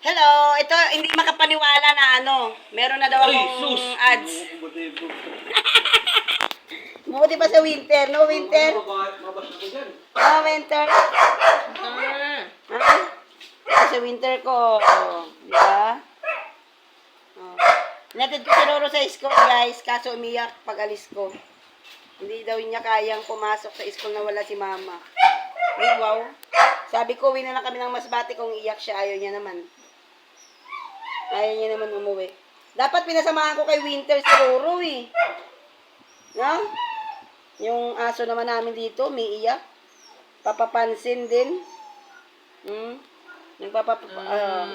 Hello, ito hindi makapaniwala na ano. Meron na daw Ay, akong sus! ads. Buti pa sa winter, no winter? No winter. Ah. Ha? Sa winter ko, di ba? Oh. Natid ko si Roro sa school, guys, kaso umiyak pag alis ko. Hindi daw niya kayang pumasok sa school na wala si mama. Ay, wow. Sabi ko, uwi na lang kami ng masbate kung iyak siya. Ayaw niya naman. Ayaw niya naman umuwi. Dapat pinasamahan ko kay Winter si Roro eh. No? Yung aso naman namin dito, may iyak. Papapansin din. Hmm? Yung papap... ah,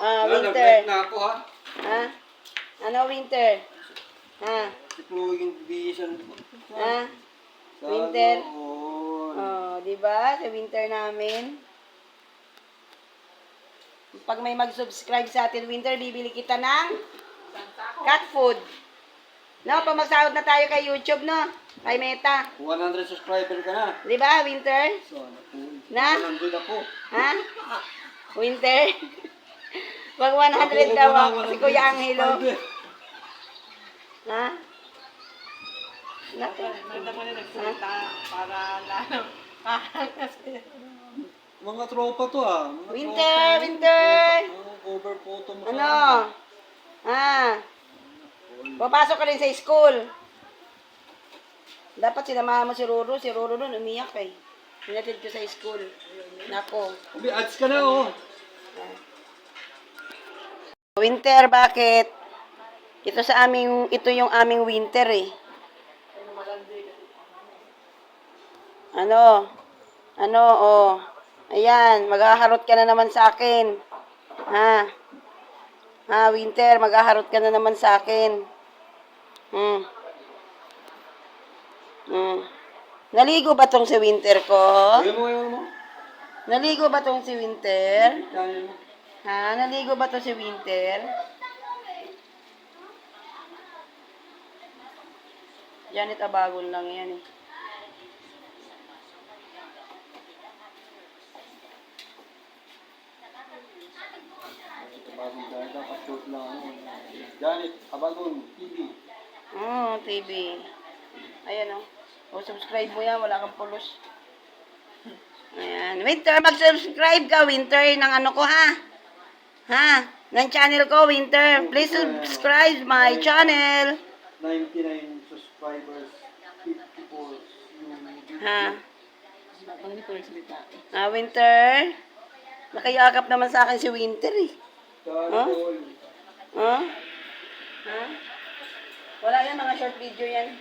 ah, Winter. na ako ha. Ha? Ano, Winter? Ha? Flowing vision. Ha? Winter? Oo. Oh, di ba? Sa winter namin. Pag may mag-subscribe sa atin winter, bibili kita ng cat food. No, pag magsahod na tayo kay YouTube, no? Kay Meta. 100 subscriber ka na. Di ba, winter? So, ano? Na? 100 ako. Ha? Winter? Pag 100 daw ako, si Kuya Angelo. Ha? Naku. Maganda mo na nagsalita para lalo. Mga tropa to ah. Mga Winter, tropa. winter. Oo, Over photo mo Ano? Ah. Papasok ka rin sa school. Dapat sinamahan mo si Roro. Si Roro nun umiyak eh. Hinatid ko sa school. Nako. Umi, ads ka na oh. Winter, bakit? Ito sa aming, ito yung aming winter eh. Ano? Ano, oh. Ayan, maghaharot ka na naman sa akin. Ha? Ha, winter, maghaharot ka na naman sa akin. Hmm. Hmm. Naligo ba tong si winter ko? Naligo ba tong si winter? Ha? Naligo ba to si Winter? Janet Abagon lang yan eh. Bagong dahil dapat short lang ano. Janet, Abagon, TV. Oh, TV. Ayan oh. O, subscribe mo yan. Wala kang pulos. Ayan. Winter, mag-subscribe ka, Winter, ng ano ko, ha? Ha? Ng channel ko, Winter. Please subscribe my channel. 99 subscribers, 54 yung Ha? Ah, Winter. Nakayakap naman sa akin si Winter, eh. Huh? Ha? Ha? Wala yan, mga short video yan.